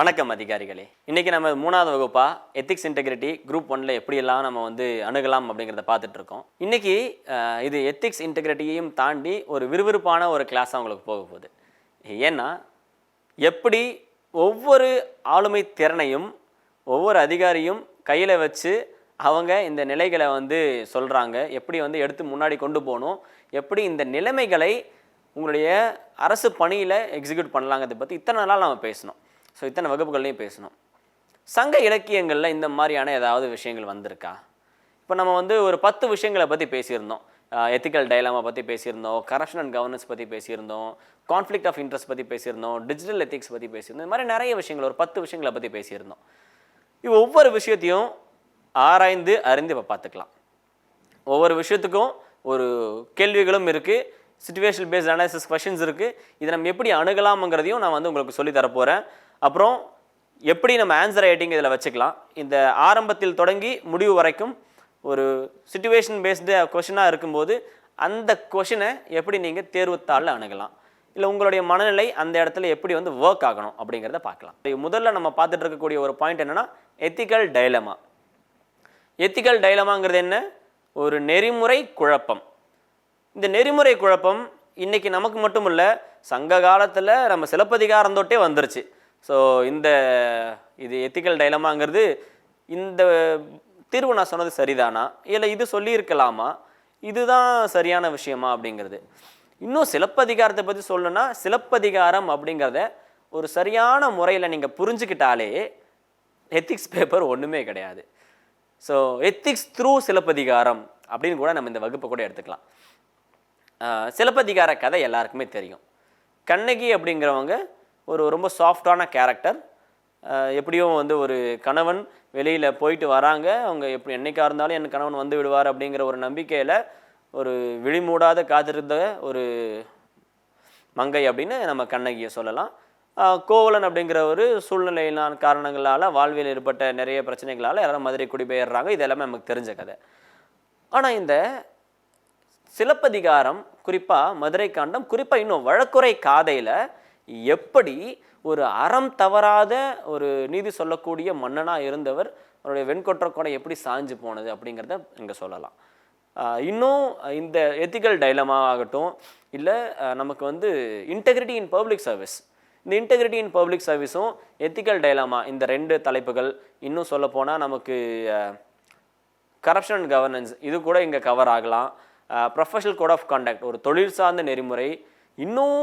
வணக்கம் அதிகாரிகளே. இன்றைக்கி நம்ம மூணாவது வகுப்பாக எத்திக்ஸ் இன்டெகிரிட்டி குரூப் ஒன்ல எப்படியெல்லாம் நம்ம வந்து அணுகலாம் அப்படிங்கிறத பார்த்துட்டு இருக்கோம். இது எத்திக்ஸ் இன்டெகிரிட்டியையும் தாண்டி ஒரு விறுவிறுப்பான ஒரு கிளாஸாக உங்களுக்கு போக போகுது. ஏன்னா எப்படி ஒவ்வொரு ஆளுமை திறனையும் ஒவ்வொரு அதிகாரியும் கையில் வச்சு அவங்க இந்த நிலைகளை வந்து சொல்கிறாங்க எப்படி வந்து எடுத்து முன்னாடி கொண்டு போகணும் எப்படி இந்த நிலைமைகளை உங்களுடைய அரசு பணியில் எக்ஸிக்யூட் பண்ணலாங்கிறத பற்றி இத்தனை நாளாக நம்ம பேசணும் ஸோ இத்தனை வகுப்புகள்லையும் பேசணும். சங்க இலக்கியங்களில் இந்த மாதிரியான ஏதாவது விஷயங்கள் வந்திருக்கா? இப்போ நம்ம வந்து ஒரு பத்து விஷயங்களை பற்றி பேசியிருந்தோம். எத்திக்கல் டைலாமா பற்றி பேசியிருந்தோம். கரப்ஷன் அண்ட் கவர்னன்ஸ் பற்றி பேசியிருந்தோம். கான்ஃப்ளிக் ஆஃப் இன்ட்ரெஸ்ட் பற்றி பேசியிருந்தோம். டிஜிட்டல் எத்திக்ஸ் பற்றி பேசியிருந்தோம். இந்த மாதிரி நிறைய விஷயங்கள் ஒரு பத்து விஷயங்களை பற்றி பேசியிருந்தோம். இது ஒவ்வொரு விஷயத்தையும் ஆராய்ந்து அறிந்து இப்போ பார்த்துக்கலாம். ஒவ்வொரு விஷயத்துக்கும் ஒரு கேள்விகளும் இருக்குது சுச்சுவேஷன் பேஸ்ட் அனாலிசிஸ் கொஷின்ஸ் இருக்குது இதை நம்ம எப்படி அணுகலாம்ங்கிறதையும் நான் வந்து உங்களுக்கு சொல்லி தரப்போகிறேன் அப்புறம் எப்படி நம்ம ஆன்சர் ரைட்டிங் இதில் வச்சுக்கலாம்? இந்த ஆரம்பத்தில் தொடங்கி முடிவு வரைக்கும் ஒரு சுச்சுவேஷன் பேஸ்டு கொஷினாக இருக்கும்போது அந்த கொஷினை எப்படி நீங்கள் தேர்வுத்தாளில் அணுகலாம்? இல்லை உங்களுடைய மனநிலை அந்த இடத்துல எப்படி வந்து ஒர்க் ஆகணும் அப்படிங்கிறத பார்க்கலாம். முதல்ல நம்ம பார்த்துட்டு இருக்கக்கூடிய ஒரு பாயிண்ட் என்னென்னா எத்திக்கல் டைலமா எத்திக்கல் டைலமாங்கிறது என்ன? ஒரு நெறிமுறை குழப்பம். இந்த நெறிமுறை குழப்பம் இன்றைக்கி நமக்கு மட்டும் இல்லை சங்க காலத்தில் நம்ம சிலப்பதிகாரம் தொட்டே வந்துருச்சு. ஸோ இந்த இது எத்திக்கல் டைலமாங்கிறது இந்த தீர்வு நான் சொன்னது சரிதானா? இல்லை இது சொல்லியிருக்கலாமா? இதுதான் சரியான விஷயமா அப்படிங்கிறது. இன்னும் சிலப்பதிகாரத்தை பற்றி சொல்லணும்னா சிலப்பதிகாரம் அப்படிங்கிறத ஒரு சரியான முறையில் நீங்கள் புரிஞ்சுக்கிட்டாலே எத்திக்ஸ் பேப்பர் ஒன்றுமே கிடையாது. ஸோ எத்திக்ஸ் த்ரூ சிலப்பதிகாரம் அப்படின்னு கூட நம்ம இந்த வகுப்பை கூட எடுத்துக்கலாம். சிலப்பதிகார கதை எல்லாருக்குமே தெரியும். கண்ணகி அப்படிங்கிறவங்க ஒரு ரொம்ப சாஃப்டான கேரக்டர். எப்படியும் வந்து ஒரு கணவன் வெளியில் போயிட்டு வராங்க. அவங்க எப்படி என்றைக்காக இருந்தாலும் என் கணவன் வந்து விடுவார் அப்படிங்கிற ஒரு நம்பிக்கையில் ஒரு விழிமூடாத காத்திருந்த ஒரு மங்கை அப்படின்னு நம்ம கண்ணகியை சொல்லலாம். கோவலன் அப்படிங்கிற ஒரு சூழ்நிலையிலான காரணங்களால் வாழ்வில் ஏற்பட்ட நிறைய பிரச்சனைகளால் எல்லாரும் மதுரை குடிபெயர்றாங்க இது எல்லாமே நமக்கு தெரிஞ்ச கதை. ஆனால் இந்த சிலப்பதிகாரம் குறிப்பாக மதுரை காண்டம் குறிப்பாக இன்னும் வழக்குறை காதையில் எப்படி ஒரு அறம் தவறாத ஒரு நீதி சொல்லக்கூடிய மன்னனாக இருந்தவர் அவருடைய வெண்கொற்ற கொடை எப்படி சாஞ்சு போனது அப்படிங்கிறத இங்கே சொல்லலாம். இன்னும் இந்த எத்திக்கல் டைலமா ஆகட்டும் இல்லை நமக்கு வந்து இன்டெகிரிட்டி இன் பப்ளிக் சர்வீஸ் இந்த இன்டெகிரிட்டி இன் பப்ளிக் சர்வீஸும் எத்திக்கல் டைலமா இந்த ரெண்டு தலைப்புகள் இன்னும் சொல்லப்போனால் நமக்கு கரப்ஷன் அண்ட் கவர்னன்ஸ் இது கூட இங்கே கவர் ஆகலாம். ப்ரொஃபஷனல் கோட் ஆஃப் கண்டக்ட் ஒரு தொழில் சார்ந்த நெறிமுறை இன்னும்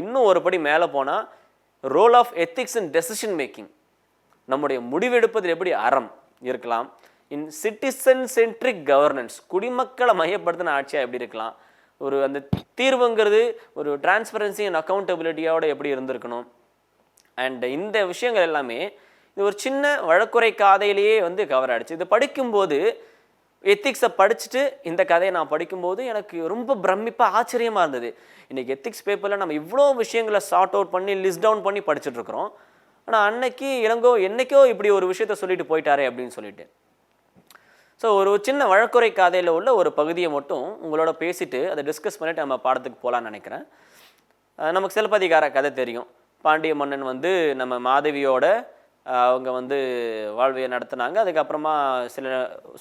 இன்னும் ஒரு படி மேலே போனால் role of ethics and decision making நம்முடைய முடிவெடுப்பதில் எப்படி அறம் இருக்கலாம்? இன் சிட்டிசன் சென்ட்ரிக் கவர்னன்ஸ் குடிமக்களை மையப்படுத்தின ஆட்சியாக எப்படி இருக்கலாம்? ஒரு அந்த தீர்வுங்கிறது ஒரு டிரான்ஸ்பரன்சி அண்ட் அக்கௌண்டபிலிட்டியோட எப்படி இருந்திருக்கணும்? அண்ட் இந்த விஷயங்கள் எல்லாமே இது ஒரு சின்ன வழக்குறை காதையிலேயே வந்து கவர் ஆகிடுச்சு இது படிக்கும்போது எத்திக்ஸை படிச்சுட்டு இந்த கதையை நான் படிக்கும்போது எனக்கு ரொம்ப பிரமிப்பாக ஆச்சரியமாக இருந்தது. இன்றைக்கி எத்திக்ஸ் பேப்பரில் நம்ம இவ்வளோ விஷயங்களை சார்ட் அவுட் பண்ணி லிஸ்ட் டவுன் பண்ணி படிச்சுட்ருக்குறோம் ஆனால் அன்னைக்கு இளங்கோ என்னைக்கோ இப்படி ஒரு விஷயத்த சொல்லிட்டு போயிட்டாரே அப்படின்னு சொல்லிட்டு. ஸோ ஒரு சின்ன வழக்குரை கதையில் உள்ள ஒரு பகுதியை மட்டும் உங்களோட பேசிட்டு அதை டிஸ்கஸ் பண்ணிவிட்டு நம்ம பாடத்துக்கு போகலான்னு நினைக்கிறேன். நமக்கு சிலப்பதிகார கதை தெரியும். பாண்டிய மன்னன் வந்து நம்ம மாதவியோட அவங்க வந்து வாழ்வியை நடத்துனாங்க. அதுக்கப்புறமா சில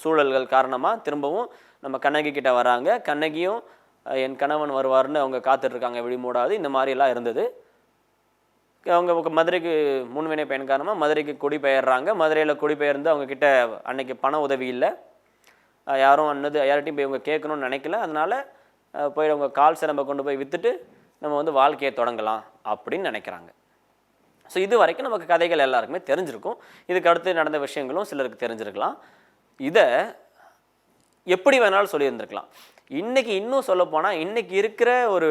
சூழல்கள் காரணமாக திரும்பவும் நம்ம கண்ணகி கிட்ட வராங்க. கண்ணகியும் என் கணவன் வருவார்னு அவங்க காத்துட்ருக்காங்க விழிமூடாது. இந்த மாதிரிலாம் இருந்தது. அவங்க மதுரைக்கு முன்வினை பயன் காரணமாக மதுரைக்கு குடிபெயர்றாங்க. மதுரையில் குடிபெயர்ந்து அவங்கக்கிட்ட அன்னைக்கு பண உதவி இல்லை. யாரும் அன்னது யார்கிட்டையும் போய் இவங்க கேட்கணும்னு நினைக்கல. அதனால் போய் அவங்க கால் சிலம்பை கொண்டு போய் விற்றுட்டு நம்ம வந்து வாழ்க்கையை தொடங்கலாம் அப்படின்னு நினைக்கிறாங்க. ஸோ இது வரைக்கும் நமக்கு கதைகள் எல்லாருக்குமே தெரிஞ்சிருக்கும். இதுக்கு அடுத்து நடந்த விஷயங்களும் சிலருக்கு தெரிஞ்சிருக்கலாம். இதை எப்படி வேணாலும் சொல்லியிருந்திருக்கலாம். இன்றைக்கி இன்னும் சொல்லப்போனால் இன்னைக்கு இருக்கிற ஒரு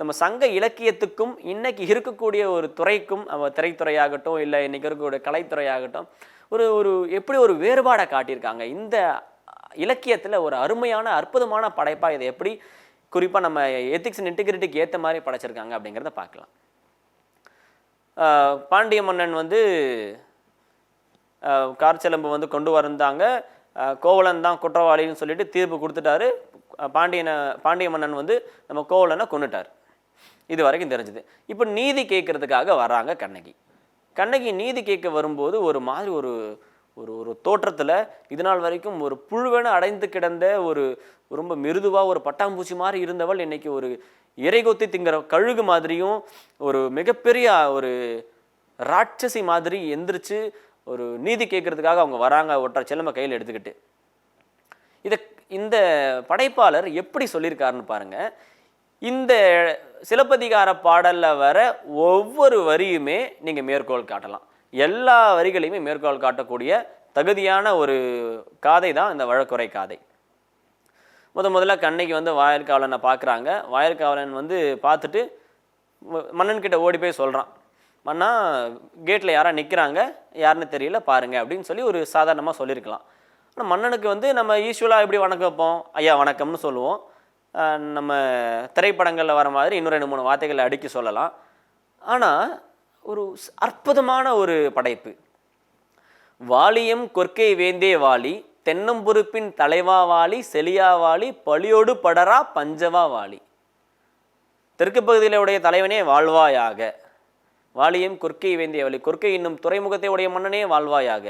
நம்ம சங்க இலக்கியத்துக்கும் இன்றைக்கி இருக்கக்கூடிய ஒரு துறைக்கும் நம்ம திரைத்துறையாகட்டும் இல்லை இன்றைக்கி இருக்கக்கூடிய கலைத்துறையாகட்டும் ஒரு ஒரு எப்படி ஒரு வேறுபாடை காட்டியிருக்காங்க. இந்த இலக்கியத்தில் ஒரு அருமையான அற்புதமான படைப்பாக இதை எப்படி குறிப்பாக நம்ம எத்திக்ஸ் இன்டிகிரிட்டிக்கு ஏற்ற மாதிரி படைச்சிருக்காங்க அப்படிங்கிறத பார்க்கலாம். பாண்டிய மன்னன் வந்து ஆஹ் கார்ச்செலம்பு வந்து கொண்டு வந்தாங்க. கோவலன் தான் குற்றவாளின்னு சொல்லிட்டு தீர்ப்பு கொடுத்துட்டாரு. பாண்டியனை பாண்டிய மன்னன் வந்து நம்ம கோவலனை கொண்டுட்டார் இது வரைக்கும் தெரிஞ்சுது. இப்போ நீதி கேட்கறதுக்காக வராங்க கண்ணகி. கண்ணகி நீதி கேட்க வரும்போது ஒரு மாதிரி ஒரு ஒரு ஒரு தோற்றத்தில் இது நாள் வரைக்கும் ஒரு புழுவென அடைந்து கிடந்த ஒரு ரொம்ப மிருதுவாக ஒரு பட்டாம்பூச்சி மாதிரி இருந்தவள் இன்றைக்கி ஒரு இறைகொத்தி திங்கிற கழுகு மாதிரியும் ஒரு மிகப்பெரிய ஒரு ராட்சசி மாதிரி எந்திரிச்சு ஒரு நீதி கேட்கறதுக்காக அவங்க வராங்க ஒற்றை செல்லமை கையில் எடுத்துக்கிட்டு. இதை இந்த படைப்பாளர் எப்படி சொல்லியிருக்காருன்னு பாருங்கள் இந்த சிலப்பதிகார பாடலில் வர ஒவ்வொரு வரியுமே நீங்கள் மேற்கோள் காட்டலாம். எல்லா வரிகளையுமே மேற்கோள் காட்டக்கூடிய தகுதியான ஒரு காதை தான் இந்த வழக்குரை காதை. முத முதல்ல கண்ணகி வந்து வாயற்காவலனை பார்க்குறாங்க. வாயற்காவலன் வந்து பார்த்துட்டு மன்னன்கிட்ட ஓடி போய் சொல்கிறான் மன்னா கேட்டில் யாராக நிற்கிறாங்க யாருன்னு தெரியல பாருங்கள் அப்படின்னு சொல்லி ஒரு சாதாரணமாக சொல்லியிருக்கலாம் ஆனால் மன்னனுக்கு வந்து நம்ம யூஸ்வலாக எப்படி வணக்கம் வைப்போம்? ஐயா வணக்கம்னு சொல்லுவோம். நம்ம திரைப்படங்களில் வர மாதிரி இன்னும் ரெண்டு மூணு வார்த்தைகளை அடுக்கி சொல்லலாம். ஆனால் ஒரு அற்புதமான ஒரு படைப்பு. வாலியம் கொற்கை வேந்தே வாலி தென்னம்புறுப்பின் தலைவா வாலி செலியா வாலி பழியோடு படரா பஞ்சவா வாலி தெற்கு பகுதியில் உடைய தலைவனே வாழ்வாயாக. வாலியம் குறுக்கை வேந்திய வாலி கொற்கை என்னும் துறைமுகத்தை உடைய மன்னனே வாழ்வாயாக.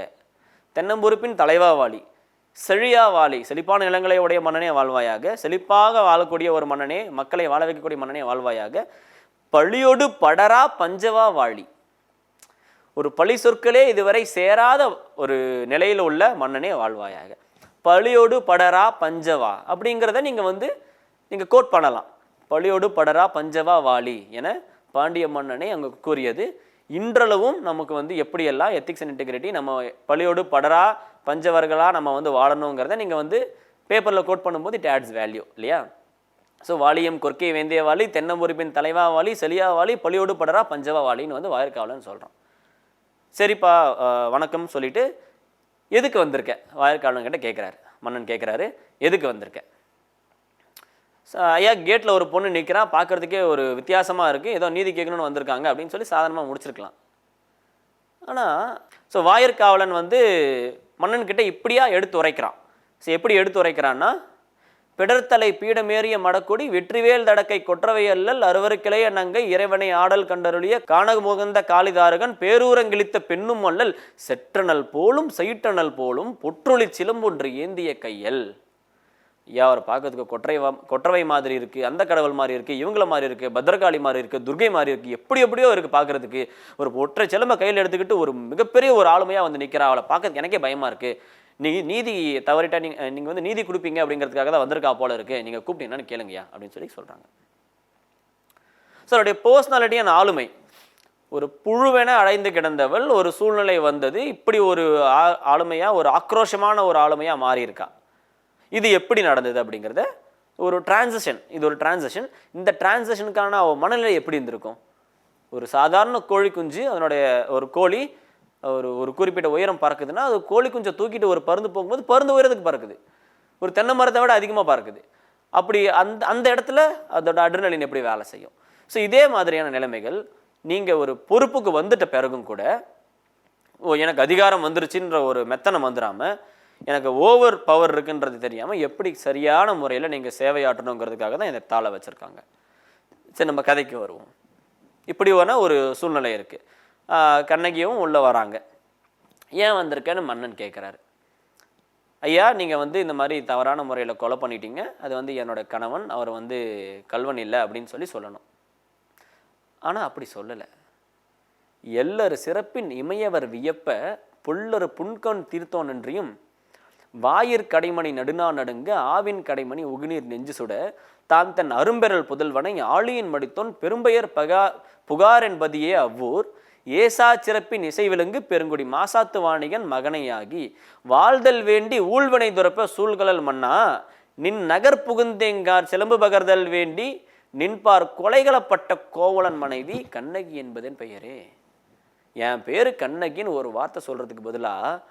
தென்னம்புறுப்பின் தலைவா வாலி செழியா வாலி செழிப்பான நிலங்களை உடைய மன்னனே வாழ்வாயாக. செழிப்பாக வாழக்கூடிய ஒரு மன்னனே மக்களை வாழ வைக்கக்கூடிய மன்னனே வாழ்வாயாக. பழியோடு படரா பஞ்சவா வாழி ஒரு பழி சொற்களே இதுவரை சேராத ஒரு நிலையில் உள்ள மன்னனே வாழ்வாயாக. பழியோடு படரா பஞ்சவா அப்படிங்கிறத நீங்கள் வந்து நீங்கள் கோட் பண்ணலாம். பழியோடு படரா பஞ்சவா வாலி என பாண்டிய மன்னனே அங்கே கூறியது. இன்றளவும் நமக்கு வந்து எப்படியெல்லாம் எத்திக்ஸ் அண்ட் இன்டெகிரிட்டி நம்ம பழியோடு படரா பஞ்சவர்களாக நம்ம வந்து வாழணுங்கிறத நீங்கள் வந்து பேப்பரில் கோட் பண்ணும்போது இட் ஆட்ஸ் வேல்யூ இல்லையா? ஸோ வாலியம் கொற்கை வேந்திய வாலி தென்னம்பொறுப்பின் தலைவா வாலி செலியா வாலி பழியோடு படரா பஞ்சவா வாலின்னு வந்து வாயிற்காவலன்னு சொல்கிறோம் சரிப்பா வணக்கம் சொல்லிட்டு எதுக்கு வந்திருக்க? வாயிற்காவலன்கிட்ட கேட்குறாரு மன்னன் கேட்குறாரு எதுக்கு வந்திருக்க? ஐயா கேட்டில் ஒரு பொண்ணு நிற்கிறா பார்க்கறதுக்கே ஒரு வித்தியாசமாக இருக்குது ஏதோ நீதி கேட்கணும்னு வந்திருக்காங்க அப்படின்னு சொல்லி சாதாரணமாக முடிச்சிருக்கலாம். ஆனால் ஸோ வாயிற்காவலன் வந்து மன்னன்கிட்ட இப்படியா எடுத்து உரைக்கிறான். ஸோ எப்படி எடுத்து உரைக்கிறான்னா பிடர்த்தலை பீடமேறிய மடக்குடி வெற்றிவேல் தடக்கை கொற்றவை அல்லல் அறுவருக்கிளைய நங்கை இறைவனை ஆடல் கண்டருளிய காணக முகந்த காளிதாரகன் பேரூரங்கிழித்த பெண்ணும் அல்லல் செற்றனல் போலும் சயிற்றனல் போலும் பொற்றொளி சிலம்பொன்று ஏந்திய கையல். ஐயா அவர் பார்க்கறதுக்கு கொற்றை கொற்றவை மாதிரி இருக்குது அந்த கடவுள் மாதிரி இருக்குது இவங்கள மாதிரி இருக்கு பத்ரகாளி மாதிரி இருக்குது துர்கை மாதிரி இருக்குது எப்படி எப்படியோ இருக்குது பார்க்கறதுக்கு. ஒரு ஒற்றை சிலம்ப கையில் எடுத்துக்கிட்டு ஒரு மிகப்பெரிய ஒரு ஆளுமையாக வந்து நிற்கிறா அவளை பார்க்கறதுக்கு எனக்கே பயமாக இருக்குது நீ நீதி தவறிட்டா நீங்க நீங்க வந்து நீதி கொடுப்பீங்க அப்படிங்கிறதுக்காக தான் வந்திருக்கா போல இருக்கு. நீங்க கூப்பிட்டு கேளுங்கயா அப்படின்னு சொல்லி சொல்றாங்க. சார் பர்சனாலிட்டி பர்சனாலிட்டியான ஆளுமை. ஒரு புழுவென அடைந்து கிடந்தவள் ஒரு சூழ்நிலை வந்தது. இப்படி ஒரு ஆ- ஆளுமையா ஒரு ஆக்ரோஷமான ஒரு ஆளுமையா மாறியிருக்கா. இது எப்படி நடந்தது அப்படிங்கிறத ஒரு டிரான்சிஷன் இது ஒரு டிரான்சிஷன் இந்த டிரான்சிஷனுக்கான அவள் மனநிலை எப்படி இருந்திருக்கும்? ஒரு சாதாரண கோழி குஞ்சு அதனுடைய ஒரு கோழி ஒரு ஒரு குறிப்பிட்ட உயரம் பறக்குதுன்னா அது கோழி குஞ்சை தூக்கிட்டு ஒரு பருந்து போகும்போது பருந்து உயரத்துக்கு பறக்குது. ஒரு தென்னை மரத்தை விட அதிகமாக பறக்குது. அப்படி அந்த அந்த இடத்துல அதோட அட்ரினலின் எப்படி வேலை செய்யும்? ஸோ இதே மாதிரியான நிலைமைகள் நீங்கள் ஒரு பொறுப்புக்கு வந்துட்ட பிறகும் கூட ஓ எனக்கு அதிகாரம் வந்துருச்சுன்ற ஒரு மெத்தனம் வந்துடாமல் எனக்கு ஓவர் பவர் இருக்குன்றது தெரியாமல் எப்படி சரியான முறையில் நீங்கள் சேவையாற்றணுங்கிறதுக்காக தான் இந்த தாளை வச்சுருக்காங்க. சரி நம்ம கதைக்கு வருவோம். இப்படியான ஒரு சூழ்நிலை இருக்குது கண்ணகியும் உள்ளே வராங்க. ஏன் வந்திருக்கேன்னு மன்னன் கேட்குறாரு ஐயா நீங்கள் வந்து இந்த மாதிரி தவறான முறையில் கொலை பண்ணிட்டீங்க. அது வந்து என்னோட கணவன். அவர் வந்து கல்வன் இல்லை அப்படின்னு சொல்லி சொல்லணும். ஆனால் அப்படி சொல்லலை. எல்லர் சிறப்பின் இமையவர் வியப்ப புல்லரு புன்கண் தீர்த்தோன் என்றியும் வாயிற் கடைமணி நடுநா நடுங்க ஆவின் கடைமணி உகுநீர் நெஞ்சு சுட தான் தன் அரும்பெறல் புதல்வனை ஆழியின் மடித்தோன் பெரும்பெயர் பகா புகார் என்பதியே அவ்வூர். ஏசா சிறப்பின் இசை விலங்கு பெருங்குடி மாசாத்து வாணிகன் மகனையாகி வாழ்தல் வேண்டி ஊழ்வினை துறப்ப சூழ்கலல் மன்னா நின் நகர் புகுந்தேங்கார் சிலம்பு பகர்தல் வேண்டி நின்பார் கொலைகளப்பட்ட கோவலன் மனைவி கண்ணகி என்பதன் பெயரே. என் பேர் கண்ணகின்னு ஒரு வார்த்தை சொல்கிறதுக்கு பதிலாக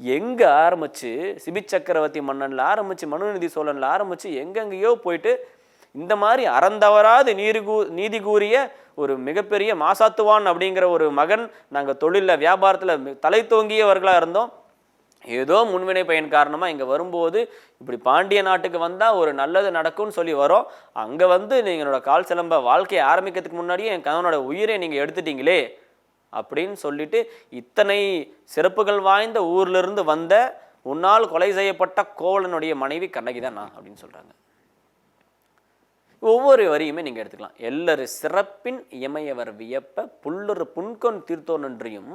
எங்க ஆரம்பிச்சு சிபி சக்கரவர்த்தி மன்னன்ல ஆரம்பிச்சு மனுநிதி சோழனில் ஆரம்பிச்சு எங்கெங்கேயோ போயிட்டு இந்த மாதிரி அறந்தவராது நீதி கூ நீதி கூறிய ஒரு மிகப்பெரிய மாசாத்துவான் அப்படிங்கிற ஒரு மகன் நாங்கள் தொழிலில் வியாபாரத்தில் தலை தோங்கியவர்களாக இருந்தோம். ஏதோ முன்வினை பயன் காரணமாக இங்கே வரும்போது இப்படி பாண்டிய நாட்டுக்கு வந்தால் ஒரு நல்லது நடக்கும்னு சொல்லி வரோம். அங்கே வந்து நீங்களோட கால் சிலம்ப வாழ்க்கையை ஆரம்பிக்கிறதுக்கு முன்னாடியே என் கணவனோட உயிரை நீங்கள் எடுத்துட்டீங்களே அப்படின்னு சொல்லிட்டு இத்தனை சிறப்புகள் வாய்ந்த ஊர்லேருந்து வந்த உன்னால் கொலை செய்யப்பட்ட கோவலனுடைய மனைவி கண்ணகி தான் நான் அப்படின்னு சொல்கிறாங்க ஒவ்வொரு வரியுமே நீங்கள் எடுத்துக்கலாம். எல்லரு சிறப்பின் இமையவர் வியப்ப புல்லொரு புன்கொன் தீர்த்தோன் நன்றியும்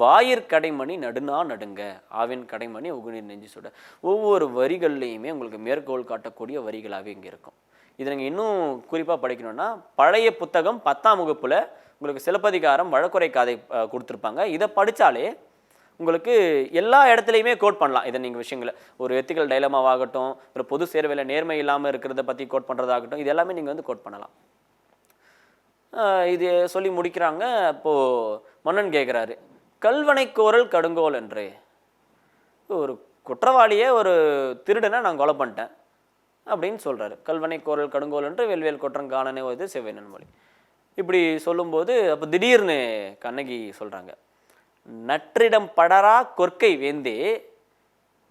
வாயிற் கடைமணி நடுனா நடுங்க. ஆவின் கடைமணி உகுநீர் நெஞ்சு சுட. ஒவ்வொரு வரிகள்லையுமே உங்களுக்கு மேற்கோள் காட்டக்கூடிய வரிகளாகவே இங்கே இருக்கும். இது நீங்கள் இன்னும் குறிப்பாக படிக்கணும்னா பழைய புத்தகம் பத்தாம் வகுப்பில் உங்களுக்கு சிலப்பதிகாரம் வழக்குறை காதை கொடுத்துருப்பாங்க. இதை படித்தாலே உங்களுக்கு எல்லா இடத்துலையுமே கோட் பண்ணலாம். இதை நீங்கள் விஷயங்களை ஒரு எத்திக்கல் டைலமாவாகட்டும் ஒரு பொது சேர்வையில் நேர்மை இல்லாமல் இருக்கிறத பற்றி கோட் பண்ணுறதாகட்டும் இது எல்லாமே நீங்கள் வந்து கோட் பண்ணலாம். இது சொல்லி முடிக்கிறாங்க. அப்போது மன்னன் கேட்குறாரு கல்வனை கோரல் கடுங்கோல் என்று. ஒரு குற்றவாளியே ஒரு திருடனை நான் கொலை பண்ணிட்டேன் அப்படின்னு சொல்கிறாரு கல்வனை கோரல் கடுங்கோல் என்று வெல்வேல் குற்றங்காணனே ஒரு செவ்வேனன் மொழி இப்படி சொல்லும்போது அப்போ திடீர்னு கண்ணகி சொல்கிறாங்க நற்றிடம் படரா கொற்கை வேந்தே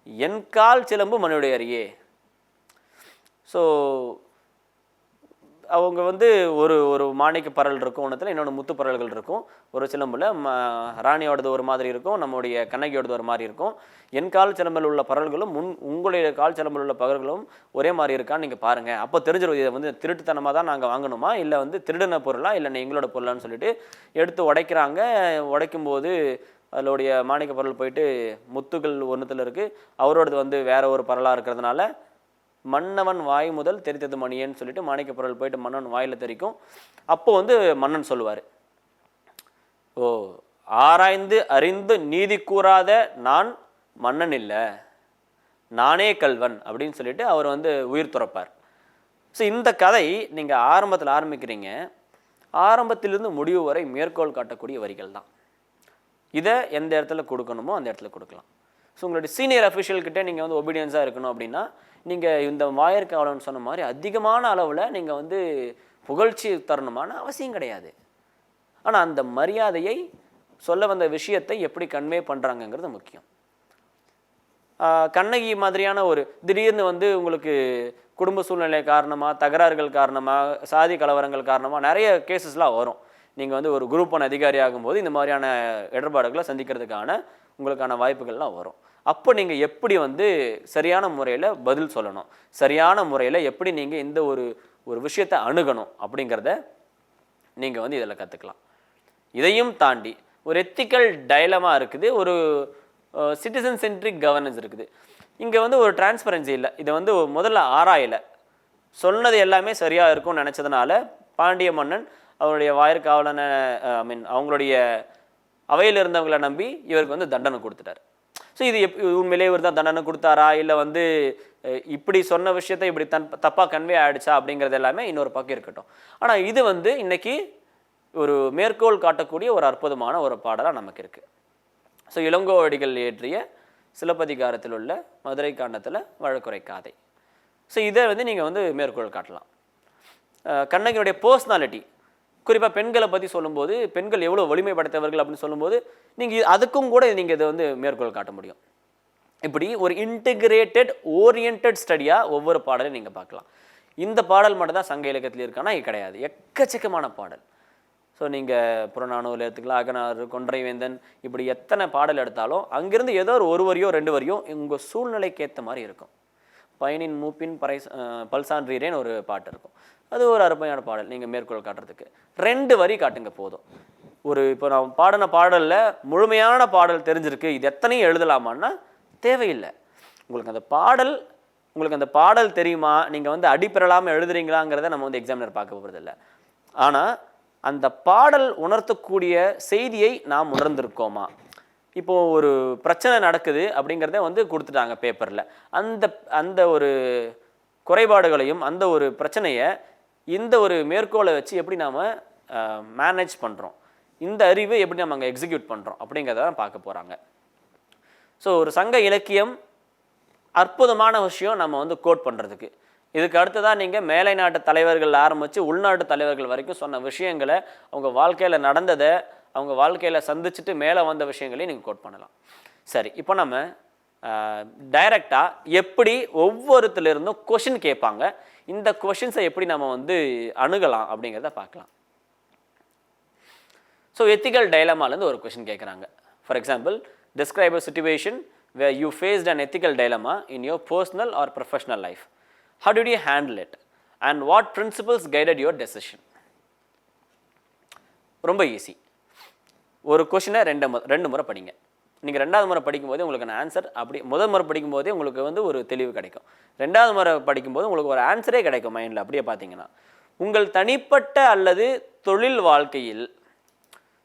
என் கால் சிலம்பு மனுடைய அறியே ஸோ அவங்க வந்து ஒரு ஒரு மாணிக்க பரல் இருக்கும் ஒன்றத்தில் இன்னொன்று முத்து பரல்கள் இருக்கும். ஒரு சிலம்பில் ம ராணியோடது ஒரு மாதிரி இருக்கும் நம்முடைய கண்ணகியோடது ஒரு மாதிரி இருக்கும். என் கால் சிலம்பில் உள்ள பரல்களும் முன் உங்களுடைய கால் சிலம்பில் உள்ள பகல்களும் ஒரே மாதிரி இருக்கான்னு நீங்கள் பாருங்கள் அப்போ தெரிஞ்சிடும் இதை வந்து திருட்டுத்தனமாக தான் நாங்கள் வாங்கணுமா? இல்லை வந்து திருடின பொருளா? இல்லை எங்களோட பொருளான்னு சொல்லிட்டு எடுத்து உடைக்கிறாங்க. உடைக்கும்போது அதனுடைய மாணிக்க பரல் போயிட்டு முத்துகள் ஒன்றுத்தில் இருக்குது அவரோடது வந்து வேற ஒரு பரலாக இருக்கிறதுனால மன்னவன் வாய் முதல் தெரித்தது மணியேன்னு சொல்லிட்டு மாணிக்க பொருள் போயிட்டு மன்னன் வாயில் தெரிக்கும். அப்போ வந்து மன்னன் சொல்லுவார். ஓ ஆராய்ந்து அறிந்து நீதி கூறாத நான் மன்னன் இல்லை. நானே கல்வன் அப்படின்னு சொல்லிட்டு அவர் வந்து உயிர் துறப்பார். ஸோ இந்த கதை நீங்கள் ஆரம்பத்தில் ஆரம்பிக்கிறீங்க. ஆரம்பத்திலிருந்து முடிவு வரை மேற்கோள் காட்டக்கூடிய வரிகள் தான். இதை எந்த இடத்துல கொடுக்கணுமோ அந்த இடத்துல கொடுக்கலாம். ஸோ உங்களுடைய சீனியர் அஃபிஷியல்கிட்ட நீங்கள் வந்து ஒபீடியன்ஸாக இருக்கணும் அப்படின்னா நீங்கள் இந்த வாயற்காவலன் சொன்ன மாதிரி அதிகமான அளவில் நீங்கள் வந்து புகழ்ச்சி தரணுமான அவசியம் கிடையாது. ஆனால் அந்த மரியாதையை சொல்ல வந்த விஷயத்தை எப்படி கன்வே பண்ணுறாங்கங்கிறது முக்கியம். கண்ணகி மாதிரியான ஒரு திடீர்னு வந்து உங்களுக்கு குடும்ப சூழ்நிலை காரணமாக தகராறுகள் காரணமாக சாதி கலவரங்கள் காரணமாக நிறைய கேசஸ்லாம் வரும். நீங்கள் வந்து ஒரு குரூப் ஒன் அதிகாரி ஆகும்போது இந்த மாதிரியான இடர்பாடுகளை சந்திக்கிறதுக்கான உங்களுக்கான வாய்ப்புகள்லாம் வரும். அப்போ நீங்கள் எப்படி வந்து சரியான முறையில் பதில் சொல்லணும்? சரியான முறையில் எப்படி நீங்கள் இந்த ஒரு ஒரு விஷயத்தை அணுகணும் அப்படிங்கிறத நீங்கள் வந்து இதில் கற்றுக்கலாம் இதையும் தாண்டி ஒரு எத்திக்கல் டைலமாக இருக்குது ஒரு சிட்டிசன் சென்ட்ரிக் கவர்னன்ஸ் இருக்குது. இங்கே வந்து ஒரு டிரான்ஸ்பரன்சி இல்லை. இதை வந்து முதல்ல ஆராயலை. சொன்னது எல்லாமே சரியாக இருக்கும்னு நினச்சதுனால பாண்டிய மன்னன் அவருடைய வாயிற்காவலனை ஐ மீன் அவங்களுடைய அவையில் இருந்தவங்களை நம்பி இவருக்கு வந்து தண்டனை கொடுத்துட்டார். ஸோ இது எப் உண்மையிலே இவர் தான் தண்டனை கொடுத்தாரா? இல்லை வந்து இப்படி சொன்ன விஷயத்தை இப்படி தன் தப்பாக கன்வே ஆகிடுச்சா அப்படிங்கிறது எல்லாமே இன்னொரு பக்கம் இருக்கட்டும். ஆனால் இது வந்து இன்னைக்கு ஒரு மேற்கோள் காட்டக்கூடிய ஒரு அற்புதமான ஒரு பாடலாக நமக்கு இருக்குது ஸோ இளங்கோவடிகள் இயற்றிய சிலப்பதிகாரத்தில் உள்ள மதுரை காண்டத்தில் வழக்குறை காதை. ஸோ இதை வந்து நீங்கள் வந்து மேற்கோள் காட்டலாம். கண்ணகியுடைய பர்சனாலிட்டி குறிப்பாக பெண்களை பற்றி சொல்லும்போது பெண்கள் எவ்வளோ வலிமை படைத்தவர்கள் அப்படின்னு சொல்லும்போது நீங்கள் அதுக்கும் கூட நீங்கள் இதை வந்து மேற்கோள் காட்ட முடியும். இப்படி ஒரு இன்டிகிரேட்டட் ஓரியன்ட் ஸ்டடியாக ஒவ்வொரு பாடலையும் நீங்கள் பார்க்கலாம். இந்த பாடல் மட்டும்தான் சங்க இலக்கியத்தில் இருக்கானா இது கிடையாது. எக்கச்சக்கமான பாடல். ஸோ நீங்கள் புறநானூல் எடுத்துக்கலாம் அகனாறு கொன்றைவேந்தன் இப்படி எத்தனை பாடல் எடுத்தாலும் அங்கேருந்து ஏதோ ஒரு ஒரு வரியோ ரெண்டு வரியோ உங்கள் சூழ்நிலைக்கு ஏற்ற மாதிரி இருக்கும். பயனின் மூப்பின் பறை அஹ், பல்சான்றீரேன்னு ஒரு பாட்டு இருக்கும். அது ஒரு அருமையான பாடல் நீங்கள் மேற்கோள் காட்டுறதுக்கு. ரெண்டு வரி காட்டுங்க போதும். ஒரு இப்போ நான் பாடின பாடலில் முழுமையான பாடல் தெரிஞ்சிருக்கு இது எத்தனையும் எழுதலாமான்னா தேவையில்லை. உங்களுக்கு அந்த பாடல் உங்களுக்கு அந்த பாடல் தெரியுமா? நீங்கள் வந்து அடிப்பெறலாமல் எழுதுறீங்களாங்கிறத நம்ம வந்து எக்ஸாமினர் பார்க்க போகிறதில்ல ஆனால் அந்த பாடல் உணர்த்தக்கூடிய செய்தியை நாம் உணர்ந்திருக்கோமா? இப்போ ஒரு பிரச்சனை நடக்குது அப்படிங்கிறத வந்து கொடுத்துட்டாங்க பேப்பரில் அந்த அந்த ஒரு குறைபாடுகளையும் அந்த ஒரு பிரச்சனையை இந்த ஒரு மேற்கோளை வச்சு எப்படி நாம் மேனேஜ் பண்ணுறோம் இந்த அறிவை எப்படி நம்ம அங்கே எக்ஸிக்யூட் பண்ணுறோம் அப்படிங்கிறத தான் பார்க்க போகிறாங்க ஸோ ஒரு சங்க இலக்கியம் அற்புதமான விஷயம் நம்ம வந்து கோட் பண்ணுறதுக்கு இதுக்கு அடுத்ததாக நீங்கள் மேலை நாட்டு தலைவர்கள் ஆரம்பித்து உள்நாட்டு தலைவர்கள் வரைக்கும் சொன்ன விஷயங்களை அவங்க வாழ்க்கையில் நடந்ததை அவங்க வாழ்க்கையில் சந்திச்சுட்டு மேலே வந்த விஷயங்களையும் நீங்கள் கோட் பண்ணலாம். சரி இப்போ நம்ம டைரக்டாக எப்படி ஒவ்வொருத்தலேருந்தும் கொஷின் கேட்பாங்க இந்த கொஷின்ஸை எப்படி நம்ம வந்து அணுகலாம் அப்படிங்கிறத பார்க்கலாம் ஸோ எத்திக்கல் டைலமாலேருந்து ஒரு கொஷின் கேட்குறாங்க for example describe a situation where you faced an ethical dilemma in your personal or professional life how did you handle it and what principles guided your decision ரொம்ப easy ஒரு கொஷினை ரெண்டு ரெண்டு முறை படிங்க நீங்கள் ரெண்டாவது முறை படிக்கும்போது உங்களுக்கு ஆன்சர் அப்படி முதல் முறை படிக்கும்போதே உங்களுக்கு வந்து ஒரு தெளிவு கிடைக்கும். ரெண்டாவது முறை படிக்கும்போது உங்களுக்கு ஒரு ஆன்சரே கிடைக்கும் மைண்டில் அப்படியே பார்த்தீங்கன்னா உங்கள் தனிப்பட்ட அல்லது தொழில் வாழ்க்கையில்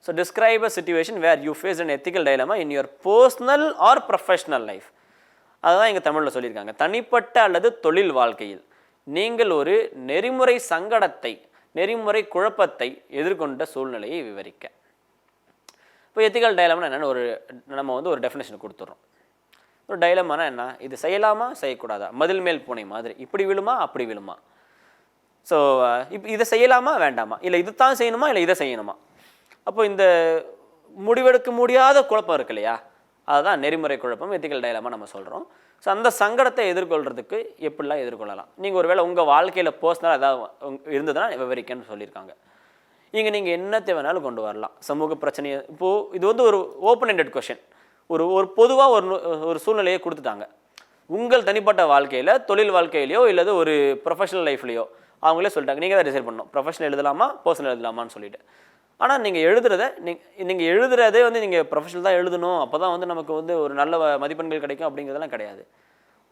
so describe a situation where you face and ethical dilemma in your personal or professional life அதுதான் இங்கே தமிழில் சொல்லியிருக்காங்க. தனிப்பட்ட அல்லது தொழில் வாழ்க்கையில் நீங்கள் ஒரு நெறிமுறை சங்கடத்தை நெறிமுறை குழப்பத்தை எதிர்கொண்ட சூழ்நிலையை விவரிக்க. இப்போ எத்திக்கல் டைலம்னா என்னென்னு ஒரு நம்ம வந்து ஒரு டெஃபினேஷன் கொடுத்துட்றோம். ஒரு டைலமானா என்ன? இது செய்யலாமா? செய்யக்கூடாதா? மதில் மேல் பூனை மாதிரி. இப்படி விழுமா? அப்படி விழுமா? ஸோ இப்போ இதை செய்யலாமா? வேண்டாமா? இல்லை இது தான் செய்யணுமா? இல்லை இதை செய்யணுமா? அப்போ இந்த முடிவெடுக்க முடியாத குழப்பம் இருக்கு இல்லையா? அதுதான் நெறிமுறை குழப்பம் எத்திக்கல் டைலமா நம்ம சொல்கிறோம் ஸோ அந்த சங்கடத்தை எதிர்கொள்கிறதுக்கு எப்படிலாம் எதிர்கொள்ளலாம்? நீங்கள் ஒருவேளை உங்கள் வாழ்க்கையில் பர்சனலாக ஏதாவது இருந்ததுன்னா விவரிக்கன்னு சொல்லியிருக்காங்க. இங்கே நீங்கள் என்னத்தை வேணாலும் கொண்டு வரலாம். சமூக பிரச்சனையை இப்போது இது வந்து ஒரு ஓப்பன் எண்டட் கொஷின் ஒரு ஒரு பொதுவாக ஒரு ஒரு சூழ்நிலையை கொடுத்துட்டாங்க. உங்கள் தனிப்பட்ட வாழ்க்கையில் தொழில் வாழ்க்கையிலையோ இல்லது ஒரு ப்ரொஃபஷனல் லைஃப்லையோ அவங்களே சொல்லிட்டாங்க நீங்கள் தான் டிசைட் பண்ணணும். ப்ரொஃபஷனல் எழுதலாமா பர்சனல் எழுதலாமான்னு சொல்லிட்டு. ஆனால் நீங்கள் எழுதுறத நீங்கள் நீங்கள் எழுதுறதே வந்து நீங்கள் ப்ரொஃபஷனல் தான் எழுதணும். அப்போ தான் வந்து நமக்கு வந்து ஒரு நல்ல மதிப்பெண்கள் கிடைக்கும் அப்படிங்கிறதெல்லாம் கிடையாது.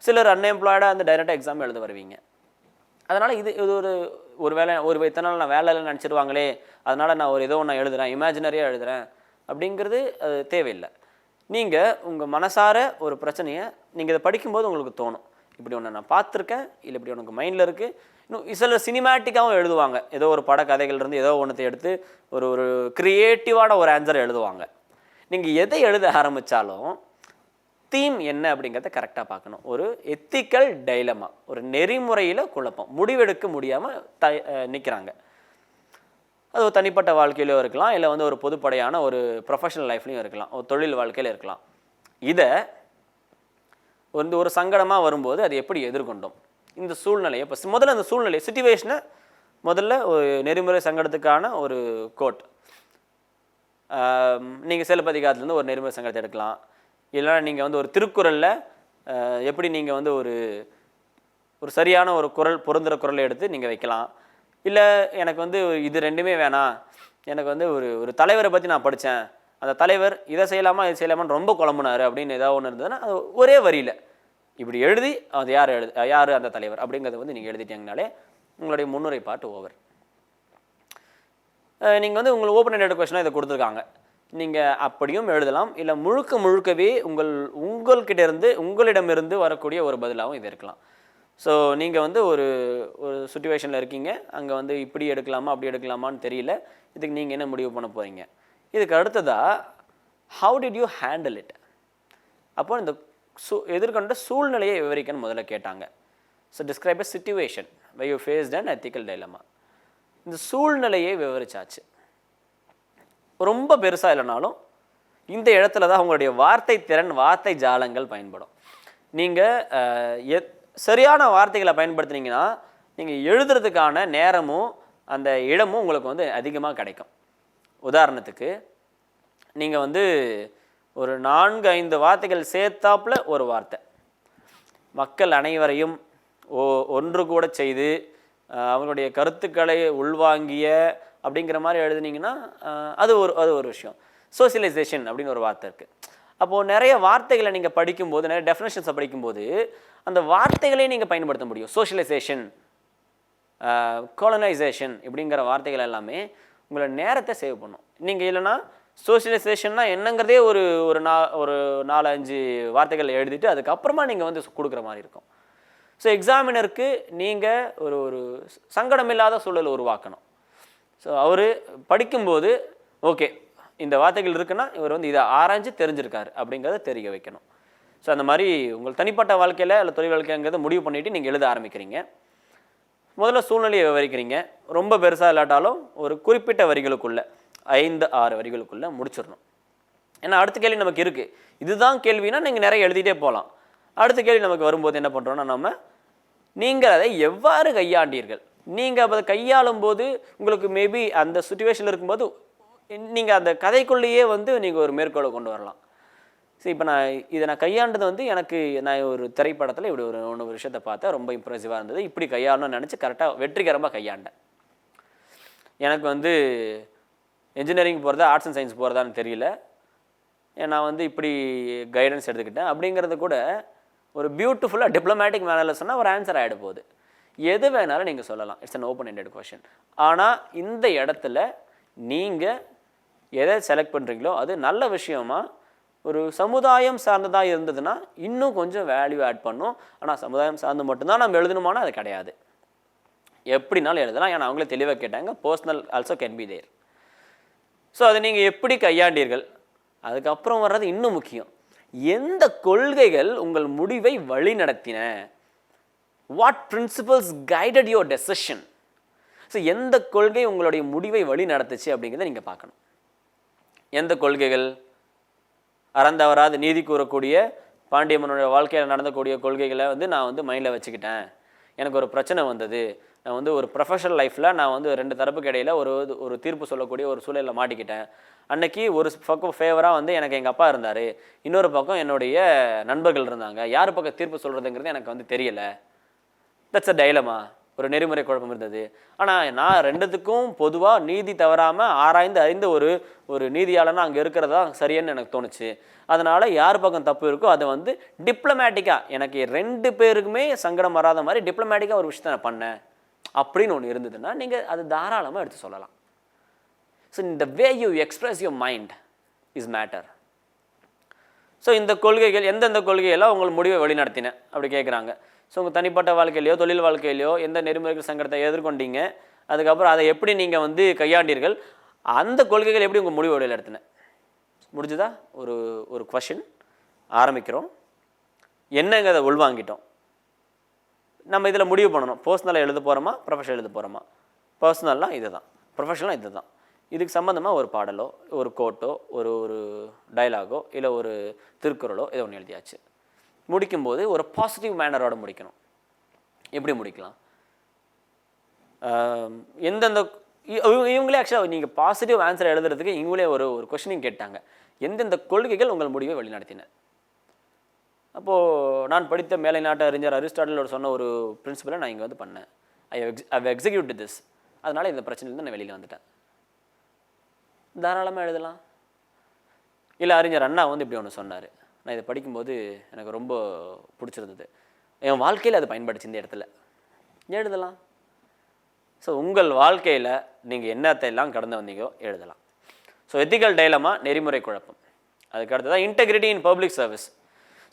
சிலர் அன்எம்ப்ளாய்டாக அந்த டைரெக்டாக எக்ஸாம் எழுத வருவீங்க. அதனால் இது இது ஒரு ஒரு வேலை ஒரு இத்தனை நாள் நான் வேலையில் நினச்சிருவாங்களே அதனால் நான் ஒரு ஏதோ ஒன்று எழுதுகிறேன் இமேஜினரியாக எழுதுகிறேன் அப்படிங்கிறது அது தேவையில்லை. நீங்கள் உங்கள் மனசார ஒரு பிரச்சனையை நீங்கள் இதை படிக்கும்போது உங்களுக்கு தோணும். இப்படி ஒன்று நான் பார்த்துருக்கேன் இல்லை இப்படி உனக்கு மைண்டில் இருக்குது இன்னும் சில சினிமேட்டிக்காகவும் எழுதுவாங்க. ஏதோ ஒரு படக்கதைகள்லேருந்து ஏதோ ஒன்றத்தை எடுத்து ஒரு ஒரு க்ரியேட்டிவான ஒரு ஆன்சர் எழுதுவாங்க. நீங்கள் எதை எழுத ஆரம்பித்தாலும் தீம் என்ன அப்படிங்கிறத கரெக்டாக பார்க்கணும். ஒரு எத்திக்கல் டைலமா ஒரு நெறிமுறையில் குழப்பம் முடிவெடுக்க முடியாமல் த நிற்கிறாங்க அது ஒரு தனிப்பட்ட வாழ்க்கையிலையும் இருக்கலாம் இல்லை வந்து ஒரு பொதுப்படையான ஒரு ப்ரொஃபஷனல் லைஃப்லையும் இருக்கலாம் ஒரு தொழில் வாழ்க்கையில் இருக்கலாம். இதை வந்து ஒரு சங்கடமாக வரும்போது அது எப்படி எதிர்கொண்டோம்? இந்த சூழ்நிலையை இப்போ முதல்ல அந்த சூழ்நிலை சுச்சுவேஷனை முதல்ல ஒரு நெறிமுறை சங்கடத்துக்கான ஒரு கோட் நீங்கள் சிலப்பதிகாரத்துலேருந்து ஒரு நெறிமுறை சங்கடத்தை எடுக்கலாம். இல்லைன்னா நீங்கள் வந்து ஒரு திருக்குறளில் எப்படி நீங்கள் வந்து ஒரு ஒரு சரியான ஒரு குரல் பொருந்துகிற குரலை எடுத்து நீங்கள் வைக்கலாம். இல்லை எனக்கு வந்து இது ரெண்டுமே வேணாம். எனக்கு வந்து ஒரு ஒரு தலைவரை பற்றி நான் படித்தேன் அந்த தலைவர் இதை செய்யலாமா இது செய்யலாமான்னு ரொம்ப குழம்புனாரு அப்படின்னு ஏதாவது ஒன்று இருந்ததுன்னா அது ஒரே வரியில் இப்படி எழுதி அது யார் எழுது யார் அந்த தலைவர்? அப்படிங்கிறத வந்து நீங்கள் எழுதிட்டீங்கனாலே உங்களுடைய முன்னுரை பாட்டு ஓவர். நீங்கள் வந்து உங்களுக்கு ஓப்பன் ended கொஸ்டினாக இதை கொடுத்துருக்காங்க. நீங்கள் அப்படியும் எழுதலாம். இல்லை முழுக்க முழுக்கவே உங்கள் உங்கள்கிட்ட இருந்து உங்களிடமிருந்து வரக்கூடிய ஒரு பதிலாகவும் இது இருக்கலாம். ஸோ நீங்கள் வந்து ஒரு ஒரு சுச்சுவேஷனில் இருக்கீங்க. அங்கே வந்து இப்படி எடுக்கலாமா அப்படி எடுக்கலாமான்னு தெரியல. இதுக்கு நீங்கள் என்ன முடிவு பண்ண போகிறீங்க இதுக்கு அடுத்ததாக how did you handle it அப்போ இந்த சூ எதிர்கொண்ட சூழ்நிலையை விவரிக்கன்னு முதல்ல கேட்டாங்க. So describe a situation where you faced and ethical dilemma இந்த சூழ்நிலையை விவரிச்சாச்சு. ரொம்ப பெருசாக இல்லைனாலும் இந்த இடத்துல தான் உங்களுடைய வார்த்தை திறன் வார்த்தை ஜாலங்கள் பயன்படும். நீங்கள் சரியான வார்த்தைகளை பயன்படுத்துனீங்கன்னா நீங்கள் எழுதுறதுக்கான நேரமும் அந்த இடமும் உங்களுக்கு வந்து அதிகமாக கிடைக்கும். உதாரணத்துக்கு நீங்கள் வந்து ஒரு நான்கு ஐந்து வார்த்தைகள் சேர்த்தாப்புல ஒரு வார்த்தை. மக்கள் அனைவரையும் ஒன்று கூட செய்து அவங்களுடைய கருத்துக்களை உள்வாங்கிய அப்படிங்கிற மாதிரி எழுதுனீங்கன்னா அது ஒரு அது ஒரு விஷயம். சோசியலைசேஷன் அப்படின்னு ஒரு வார்த்தை இருக்குது அப்போது நிறைய வார்த்தைகளை நீங்கள் படிக்கும்போது நிறைய டெஃபினேஷன்ஸை படிக்கும்போது அந்த வார்த்தைகளையும் நீங்கள் பயன்படுத்த முடியும். சோஷியலைசேஷன் கோலனைசேஷன் இப்படிங்கிற வார்த்தைகள் எல்லாமே உங்களை நேரத்தை சேவ் பண்ணும். நீங்கள் இல்லைன்னா சோஷியலைசேஷன்னா என்னங்கிறதே ஒரு ஒரு நா ஒரு நாலஞ்சு வார்த்தைகள் எழுதிட்டு அதுக்கப்புறமா நீங்கள் வந்து கொடுக்குற மாதிரி இருக்கும். ஸோ எக்ஸாமினருக்கு நீங்கள் ஒரு ஒரு சங்கடம் இல்லாத சூழல் உருவாக்கணும். ஸோ அவர் படிக்கும்போது ஓகே இந்த வார்த்தைகள் இருக்குன்னா இவர் வந்து இதை ஆராய்ஞ்சு தெரிஞ்சிருக்காரு அப்படிங்கிறத தெரிய வைக்கணும். ஸோ அந்த மாதிரி உங்கள் தனிப்பட்ட வாழ்க்கையில் இல்லை தொழில் வாழ்க்கைங்கிறத முடிவு பண்ணிவிட்டு நீங்கள் எழுத ஆரம்பிக்கிறீங்க. முதல்ல சூழ்நிலையை விவரிக்கிறீங்க. ரொம்ப பெருசாக இல்லாட்டாலும் ஒரு குறிப்பிட்ட வரிகளுக்குள்ளே ஐந்து ஆறு வரிகளுக்குள்ளே முடிச்சிடணும். ஏன்னா அடுத்த கேள்வி நமக்கு இருக்குது இதுதான் கேள்வினா நீங்கள் நிறைய எழுதிட்டே போகலாம் அடுத்த கேள்வி நமக்கு வரும்போது என்ன பண்ணுறோன்னா நம்ம நீங்கள் அதை எவ்வாறு கையாண்டீர்கள்? நீங்கள் அதை கையாளும் போது உங்களுக்கு மேபி அந்த சுச்சுவேஷனில் இருக்கும்போது நீங்கள் அந்த கதைக்குள்ளேயே வந்து நீங்கள் ஒரு மேற்கோளை கொண்டு வரலாம். சரி இப்போ நான் இதை நான் கையாண்டது வந்து எனக்கு நான் ஒரு திரைப்படத்தில் இப்படி ஒரு ஒன்று ஒரு விஷயத்தை பார்த்தேன். ரொம்ப இம்ப்ரெசிவாக இருந்தது. இப்படி கையாளணும்னு நினச்சி கரெக்டாக வெற்றிகரமாக கையாண்டேன். எனக்கு வந்து இன்ஜினியரிங் போகிறதா ஆர்ட்ஸ் அண்ட் சயின்ஸ் போகிறதான்னு தெரியல. நான் வந்து இப்படி கைடன்ஸ் எடுத்துக்கிட்டேன். அப்படிங்கிறது கூட ஒரு பியூட்டிஃபுல்லாக டிப்ளமேட்டிக் மேனரில் சொன்னால் ஒரு ஆன்சர் ஆகிட போகுது. எது வேணாலும் நீங்கள் சொல்லலாம். It's an open ended question ஆனால் இந்த இடத்துல நீங்கள் எதை செலக்ட் பண்ணுறீங்களோ அது நல்ல விஷயமா ஒரு சமுதாயம் சார்ந்ததாக இருந்ததுன்னா இன்னும் கொஞ்சம் வேல்யூ ஆட் பண்ணும். ஆனால் சமுதாயம் சார்ந்து மட்டும்தான் நம்ம எழுதணுமானா அது கிடையாது. எப்படினாலும் எழுதலாம். ஏன்னா அவங்களே தெளிவாக கேட்டாங்க. Personal also can be there so அதை நீங்கள் எப்படி கையாண்டீர்கள்? அதுக்கப்புறம் வர்றது இன்னும் முக்கியம். எந்த கொள்கைகள் உங்கள் முடிவை வழிநடத்தின? What principles guided your decision so எந்த கொள்கை உங்களுடைய முடிவை வழி நடத்துச்சு அப்படிங்கிறத நீங்கள் பார்க்கணும். எந்த கொள்கைகள்? அறந்தவராது நீதி கூறக்கூடிய பாண்டியம்மனுடைய வாழ்க்கையில் நடந்தக்கூடிய கொள்கைகளை வந்து நான் வந்து மைண்டில் வச்சுக்கிட்டேன். எனக்கு ஒரு பிரச்சனை வந்தது. நான் வந்து ஒரு ப்ரொஃபஷனல் லைஃப்பில் நான் வந்து ரெண்டு தரப்புக்கு இடையில் ஒரு ஒரு தீர்ப்பு சொல்லக்கூடிய ஒரு சூழலில் மாட்டிக்கிட்டேன். அன்னைக்கு ஒரு பக்கம் ஃபேவராக வந்து எனக்கு எங்கள் அப்பா இருந்தார். இன்னொரு பக்கம் என்னுடைய நண்பர்கள் இருந்தாங்க. யார் பக்கம் தீர்ப்பு சொல்கிறதுங்கிறது எனக்கு வந்து தெரியலை. தட்ஸ் அ டைலமா ஒரு நெறிமுறை குழப்பம் இருந்தது. ஆனால் நான் ரெண்டுத்துக்கும் பொதுவாக நீதி தவறாமல் ஆராய்ந்து அறிந்த ஒரு ஒரு நீதியாளனா அங்கே இருக்கிறதா சரியான்னு எனக்கு தோணுச்சு. அதனால் யார் பக்கம் தப்பு இருக்கோ அதை வந்து டிப்ளமேட்டிக்காக எனக்கு ரெண்டு பேருக்குமே சங்கடம் வராத மாதிரி டிப்ளமேட்டிக்காக ஒரு விஷயத்தை நான் பண்ணேன். அப்படின்னு ஒன்று இருந்ததுன்னா நீங்கள் அது தாராளமாக எடுத்து சொல்லலாம். ஸோ இந்த way you express your mind is matter so இந்த கொள்கைகள் எந்தெந்த கொள்கையெல்லாம் உங்கள் முடிவை வழிநடத்தின? அப்படி கேட்குறாங்க ஸோ உங்கள் தனிப்பட்ட வாழ்க்கையிலையோ தொழில் வாழ்க்கையிலையோ எந்த நெறிமுறைகள் சங்கடத்தை எதிர்கொண்டீங்க? அதுக்கப்புறம் அதை எப்படி நீங்கள் வந்து கையாண்டீர்கள்? அந்த கொள்கைகள் எப்படி உங்கள் முடிவு வழியில் நடத்தின முடிஞ்சுதா? ஒரு ஒரு கொஷின் ஆரம்பிக்கிறோம். என்னங்கிறத உள்வாங்கிட்டோம். நம்ம இதில் முடிவு பண்ணணும். பர்சனலாக எழுத போகிறோமா ப்ரொஃபஷனல் எழுத போகிறோமா பர்சனல்லாம் இது தான் ப்ரொஃபஷனலாக இது தான் இதுக்கு சம்மந்தமாக ஒரு பாடலோ ஒரு கோட்டோ ஒரு ஒரு டைலாகோ இல்லை ஒரு திருக்குறளோ இதை ஒன்று எழுதியாச்சு. முடிக்கும்போது ஒரு பாசிட்டிவ் மேனரோட முடிக்கணும். எப்படி முடிக்கலாம்? எந்தெந்த இவங்களே ஆக்சுவலாக நீங்கள் பாசிட்டிவ் ஆன்சர் எழுதுறதுக்கு இவங்களே ஒரு ஒரு கொஷினிங் கேட்டாங்க. எந்தெந்த கொள்கைகள் உங்கள் முடிவை வழிநடத்தின? அப்போது நான் படித்த மேலை நாட்டு அறிஞர் அரிஸ்டாட்டிலோட சொன்ன ஒரு பிரின்சிபலை நான் இங்கே வந்து பண்ணேன். ஐ ஐ எக்ஸிக்யூட் திஸ் அதனால் இந்த பிரச்சனையிலேருந்து நான் வெளியில் வந்துட்டேன். தாராளமாக எழுதலாம். இல்லை அறிஞர் அண்ணா வந்து இப்படி ஒன்று சொன்னார். நான் இதை படிக்கும்போது எனக்கு ரொம்ப பிடிச்சிருந்தது. என் வாழ்க்கையில் அது பயன்படுச்சு இந்த இடத்துல. எழுதலாம்? ஸோ உங்கள் வாழ்க்கையில் நீங்கள் என்னத்தை எல்லாம் கடந்து வந்தீங்கோ எழுதலாம். ஸோ எத்திக்கல் டைலமா நெறிமுறை குழப்பம். அதுக்கு அடுத்ததான் integrity in public service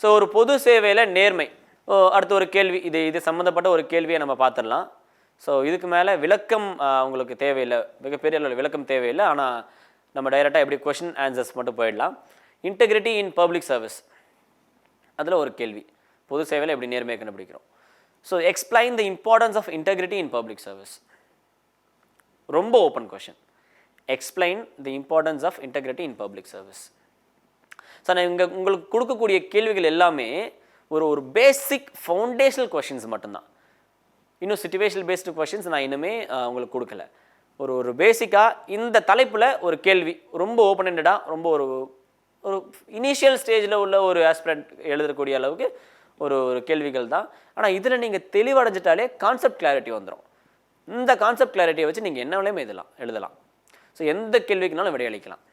so ஒரு பொது சேவையில் நேர்மை. ஓ, அடுத்து ஒரு கேள்வி இது இது சம்மந்தப்பட்ட ஒரு கேள்வியை நம்ம பார்த்துடலாம். ஸோ இதுக்கு மேலே விளக்கம் உங்களுக்கு தேவையில்லை. மிகப்பெரிய அளவில் விளக்கம் தேவையில்லை. ஆனால் நம்ம டைரெக்டாக எப்படி கொஷின் ஆன்சர்ஸ் மட்டும் போயிடலாம். இன்டெகிரிட்டி இன் பப்ளிக் சர்வீஸ் அதில் ஒரு கேள்வி. பொது சேவையில் எப்படி நேர்மையை கண்டுபிடிக்கிறோம்? So explain the importance of integrity in public service ரொம்ப open question explain the importance of integrity in public service so நான் இங்கே உங்களுக்கு கொடுக்கக்கூடிய கேள்விகள் எல்லாமே ஒரு ஒரு பேசிக் ஃபவுண்டேஷனல் கொஷின்ஸ் மட்டும்தான். இன்னும் சுச்சுவேஷனல் பேஸ்டு கொஷின்ஸ் நான் இன்னுமே உங்களுக்கு கொடுக்கல. ஒரு ஒரு பேசிக்காக இந்த தலைப்பில் ஒரு கேள்வி. ரொம்ப ஓப்பன் ஹெண்டடாக ரொம்ப ஒரு ஒரு இனிஷியல் ஸ்டேஜில் உள்ள ஒரு ஆஸ்பிரண்ட் எழுதக்கூடிய அளவுக்கு ஒரு ஒரு கேள்விகள் தான். ஆனால் இதில் நீங்கள் தெளிவடைஞ்சிட்டாலே கான்செப்ட் கிளாரிட்டி வந்துடும் இந்த கான்செப்ட் கிளாரிட்டியை வச்சு நீங்கள் என்ன வேலையுமே எழுதலாம் எழுதலாம். ஸோ எந்த கேள்விக்குனாலும் விடையளிக்கலாம்.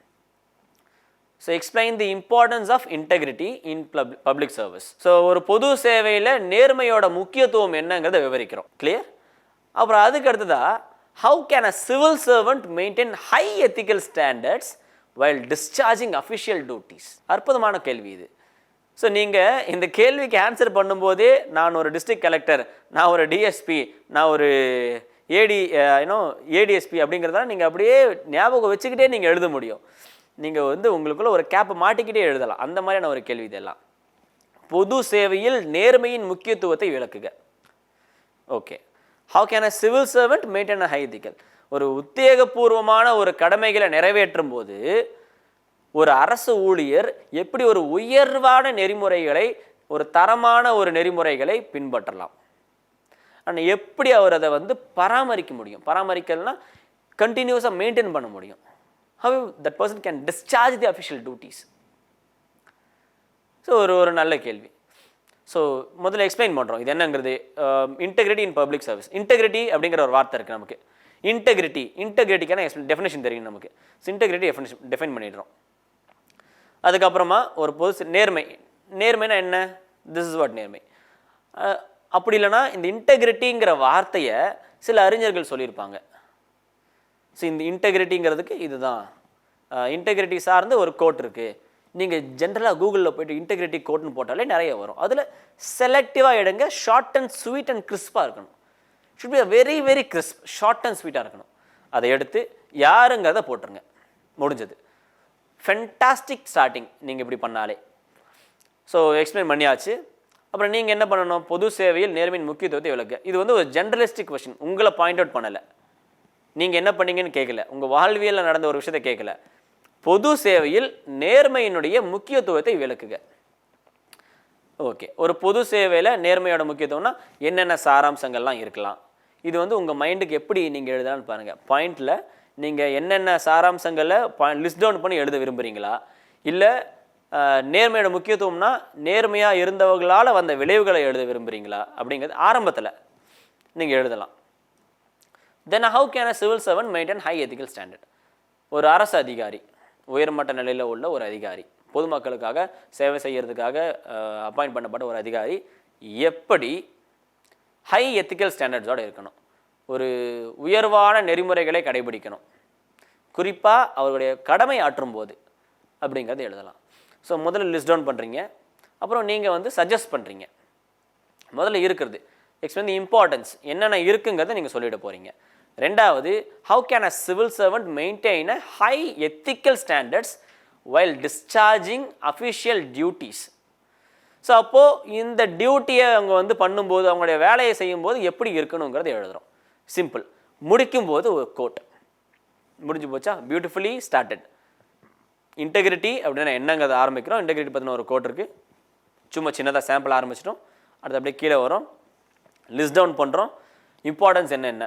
So explain the importance of integrity in public service so ஒரு பொது சேவையில் நேர்மையோட முக்கியத்துவம் என்னங்கிறத விவரிக்கிறோம். கிளியர் அப்புறம் அதுக்கு அடுத்ததா how can a civil servant maintain high ethical standards while discharging official duties அற்புதமான கேள்வி இது. ஸோ நீங்கள் இந்த கேள்விக்கு ஆன்சர் பண்ணும்போதே நான் ஒரு டிஸ்ட்ரிக்ட் கலெக்டர் நான் ஒரு டிஎஸ்பி நான் ஒரு ஏடி யூனோ ஏடிஎஸ்பி அப்படிங்கிறத நீங்கள் அப்படியே ஞாபகம் வச்சுக்கிட்டே நீங்கள் எழுத முடியும். நீங்கள் வந்து உங்களுக்குள்ளே ஒரு கேப்பை மாட்டிக்கிட்டே எழுதலாம். அந்த மாதிரியான ஒரு கேள்வி இதெல்லாம் பொது சேவையில் நேர்மையின் முக்கியத்துவத்தை விளக்குக. Okay how can a civil servant maintain a high ethical ஒரு உத்தேகபூர்வமான ஒரு கடமைகளை நிறைவேற்றும் போது ஒரு அரசு ஊழியர் எப்படி ஒரு உயர்வான நெறிமுறைகளை ஒரு தரமான ஒரு நெறிமுறைகளை பின்பற்றலாம்? ஆனால் எப்படி அவர் அதை வந்து பராமரிக்க முடியும்? பராமரிக்கலனா கண்டினியூஸாக மெயின்டைன் பண்ண முடியும். How that person can discharge the official duties so ஒரு ஒரு நல்ல கேள்வி. ஸோ முதல்ல எக்ஸ்பிளைன் பண்ணுறோம் இது என்னங்கிறது? Integrity in public service integrity அப்படிங்கிற ஒரு வார்த்தை இருக்குது நமக்கு. இன்டெகிரிட்டி இன்டெகிரிட்டிக்கான டெஃபினேஷன் தெரியும் நமக்கு. இன்டெகிரிட்டி டெஃபினேஷன் டிஃபைன் பண்ணிடுறோம். அதுக்கப்புறமா ஒரு பொது நேர்மை. நேர்மைனா என்ன? திஸ் இஸ் வாட் நேர்மை. அப்படி இல்லைன்னா இந்த இன்டெகிரிட்டிங்கிற வார்த்தையை சில அறிஞர்கள் சொல்லியிருப்பாங்க. ஸோ இந்த இன்டெகிரிட்டிங்கிறதுக்கு இதுதான். இன்டெகிரிட்டி சார்ந்து ஒரு கோட் இருக்குது நீங்கள் ஜென்ரலாக கூகுளில் போய்ட்டு இன்டெகிரிட்டி கோட்னு போட்டாலே நிறைய வரும். அதில் செலக்டிவாக எடுங்க ஷார்ட் அண்ட் ஸ்வீட் அண்ட் கிறிஸ்பாக இருக்கணும். Should be very very crisp short and ஸ்வீட்டாக இருக்கணும். அதை எடுத்து யாருங்கிறத போட்டுருங்க. முடிஞ்சது. ஃபென்டாஸ்டிக் ஸ்டார்டிங் நீங்கள் இப்படி பண்ணாலே. ஸோ எக்ஸ்பிளைன் பண்ணியாச்சு. அப்புறம் நீங்கள் என்ன பண்ணணும்? பொது சேவையில் நேர்மையின் முக்கியத்துவத்தை விளக்க. இது வந்து ஒரு ஜென்ரலிஸ்டிக் கொஷின் உங்களை பாயிண்ட் அவுட் பண்ணலை. நீங்கள் என்ன பண்ணீங்கன்னு கேட்கல உங்கள் வாழ்வியலில் நடந்த ஒரு விஷயத்தை கேட்கல பொது சேவையில் நேர்மையினுடைய முக்கியத்துவத்தை விளக்குக. ஓகே ஒரு பொது சேவையில் நேர்மையோட முக்கியத்துவம்னா என்னென்ன சாராம்சங்கள்லாம் இருக்கலாம். இது வந்து உங்கள் மைண்டுக்கு எப்படி நீங்கள் எழுதலாம்னு பாருங்கள் பாயிண்டில் நீங்கள் என்னென்ன சாராம்சங்களை லிஸ்ட் டவுன் பண்ணி எழுத விரும்புகிறீங்களா இல்லை நேர்மையோட முக்கியத்துவம்னா நேர்மையாக இருந்தவர்களால் வந்த விளைவுகளை எழுத விரும்புகிறீங்களா அப்படிங்கிறது ஆரம்பத்தில் நீங்கள் எழுதலாம். Then how can a civil servant maintain high ethical standard ஒரு அரசு அதிகாரி உயர்மட்ட நிலையில் உள்ள ஒரு அதிகாரி பொதுமக்களுக்காக சேவை செய்கிறதுக்காக அப்பாயிண்ட் பண்ணப்பட்ட ஒரு அதிகாரி எப்படி ஹை எத்திக்கல் ஸ்டாண்டர்ட்ஸோடு இருக்கணும். ஒரு உயர்வான நெறிமுறைகளை கடைபிடிக்கணும். குறிப்பாக அவருடைய கடமை ஆற்றும் போது அப்படிங்கிறத எழுதலாம். ஸோ முதல்ல லிஸ்ட் டவுன் பண்ணுறீங்க அப்புறம் நீங்கள் வந்து சஜஸ்ட் பண்ணுறீங்க முதல்ல இருக்கிறது. நெக்ஸ்ட் வந்து இம்பார்ட்டன்ஸ் என்னென்ன இருக்குங்கிறத நீங்கள் சொல்லிட போகிறீங்க ரெண்டாவது how can a civil servant maintain a high ethical standards while discharging official duties so அப்போது இந்த டியூட்டியை அவங்க வந்து பண்ணும்போது அவங்களுடைய வேலையை செய்யும்போது எப்படி இருக்கணுங்கிறத எழுதுகிறோம் சிம்பிள் முடிக்கும்போது ஒரு கோட் முடிஞ்சு போச்சா? பியூட்டிஃபுல்லி ஸ்டார்டட் இன்டெகிரிட்டி அப்படின்னா என்னங்கிறத ஆரம்பிக்கிறோம். இன்டெகிரிட்டி பற்றின ஒரு கோட் இருக்குது சும்மா சின்னதாக சாம்பிள் ஆரம்பிச்சிட்டோம். அடுத்து அப்படியே கீழே வரும். லிஸ்ட் டவுன் பண்ணுறோம் இம்பார்ட்டன்ஸ் என்னென்ன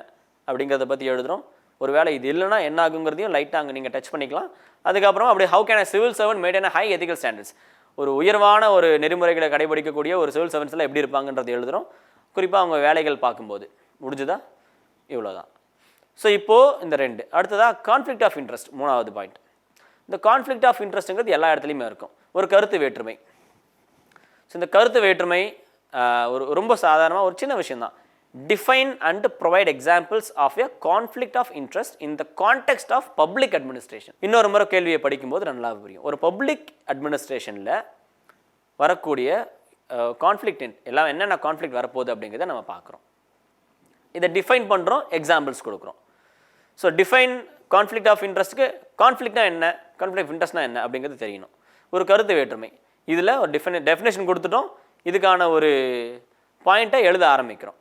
அப்படிங்கிறத பற்றி எழுதுகிறோம் ஒரு வேளை இது இல்லைன்னா என்ன ஆகுங்கிறதையும் லைட்டாக அங்கே நீங்கள் டச் பண்ணிக்கலாம். அதுக்கப்புறம் அப்படியே how can civil servant made high ethical standards ஒரு உயர்வான ஒரு நெறிமுறைகளை கடைபிடிக்கக்கூடிய ஒரு சிவில் சர்வன்ஸில் எப்படி இருப்பாங்கன்றது எழுதுகிறோம் குறிப்பாக அவங்க வேலைகள் பார்க்கும்போது. முடிஞ்சுதா? இவ்வளோதான் ஸோ இப்போது இந்த ரெண்டு. அடுத்ததாக கான்ஃப்ளிக்ட் ஆஃப் இன்ட்ரெஸ்ட் மூணாவது பாயிண்ட் இந்த கான்ஃப்ளிக்ட் ஆஃப் இன்ட்ரெஸ்ட்டுங்கிறது எல்லா இடத்துலையுமே இருக்கும். ஒரு கருத்து வேற்றுமை. ஸோ இந்த கருத்து வேற்றுமை ஒரு ரொம்ப சாதாரணமாக ஒரு சின்ன விஷயம்தான். Define and provide examples of a conflict of interest in the context of public administration இன்னொரு முறை கேள்வியை படிக்கும்போது நல்லா புரியும். ஒரு பப்ளிக் அட்மினிஸ்ட்ரேஷனில் வரக்கூடிய கான்ஃப்ளிக்ட் எல்லாம் என்னென்ன கான்ஃப்ளிக்ட் வரப்போகுது அப்படிங்கிறத நம்ம பார்க்குறோம். இதை டிஃபைன் பண்ணுறோம் எக்ஸாம்பிள்ஸ் கொடுக்குறோம். ஸோ டிஃபைன் கான்ஃப்ளிக்ட் ஆஃப் இன்ட்ரெஸ்ட்டுக்கு கான்ஃப்ளிக்ட்னா என்ன கான்ஃப்ளிக் ஆஃப் இன்ட்ரெஸ்ட்னா என்ன அப்படிங்கிறது தெரியணும். ஒரு கருத்து வேற்றுமை. இதில் ஒரு டிஃபைன் டெஃபினேஷன் கொடுத்துட்டோம். இதுக்கான ஒரு பாயிண்ட்டை எழுத ஆரம்பிக்கிறோம்.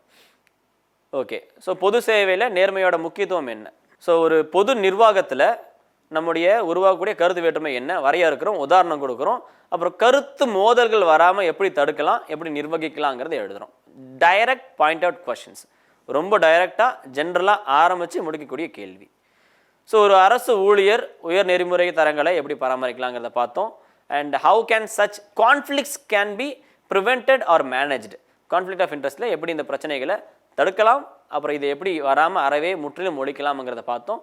ஓகே ஸோ பொது சேவையில் நேர்மையோட முக்கியத்துவம் என்ன? ஸோ ஒரு பொது நிர்வாகத்தில் நம்முடைய உருவாக்கக்கூடிய கருத்து வேற்றுமை என்ன? வரையறுக்கிறோம் உதாரணம் கொடுக்குறோம். அப்புறம் கருத்து மோதல்கள் வராமல் எப்படி தடுக்கலாம் எப்படி நிர்வகிக்கலாங்கிறத எழுதுகிறோம் டைரக்ட் பாயிண்ட் அவுட் கொஷின்ஸ் ரொம்ப டைரெக்டாக ஜென்ரலாக ஆரம்பித்து முடிக்கக்கூடிய கேள்வி. ஸோ ஒரு அரசு ஊழியர் உயர் நெறிமுறை தரங்களை எப்படி பராமரிக்கலாங்கிறத பார்த்தோம். And how can such conflicts can be prevented or managed conflict of இன்ட்ரெஸ்ட்டில் எப்படி இந்த பிரச்சனைகளை தடுக்கலாம். அப்புறம் இதை எப்படி வராமல் அறவே முற்றிலும் ஒழிக்கலாம்ங்கிறத பார்த்தோம்.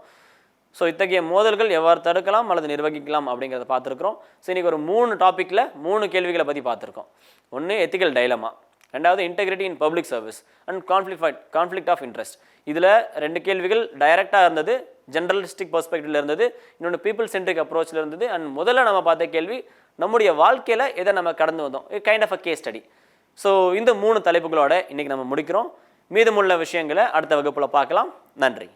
ஸோ இத்தகைய மோதல்கள் எவ்வாறு தடுக்கலாம் அல்லது நிர்வகிக்கலாம் அப்படிங்கிறத பார்த்துருக்குறோம். ஸோ இன்றைக்கி ஒரு மூணு டாப்பிக்கில் மூணு கேள்விகளை பற்றி பார்த்துருக்கோம். ஒன்று எத்திக்கல் டைலமா ரெண்டாவது integrity in public service and conflict conflict of interest இதில் ரெண்டு கேள்விகள் டைரெக்டாக இருந்தது ஜென்ரலிஸ்டிக் பர்ஸ்பெக்டிவ்ல இருந்தது இன்னொன்று பீப்புள் சென்ட்ரிக் அப்ரோச்சில் இருந்தது அண்ட் முதல்ல நம்ம பார்த்த கேள்வி நம்முடைய வாழ்க்கையில் எதை நம்ம கடந்து வந்தோம்? Kind of a case study so இந்த மூணு தலைப்புகளோட இன்றைக்கி நம்ம முடிக்கிறோம். மீதமுள்ள விஷயங்களை அடுத்த வகுப்பில் பார்க்கலாம். நன்றி.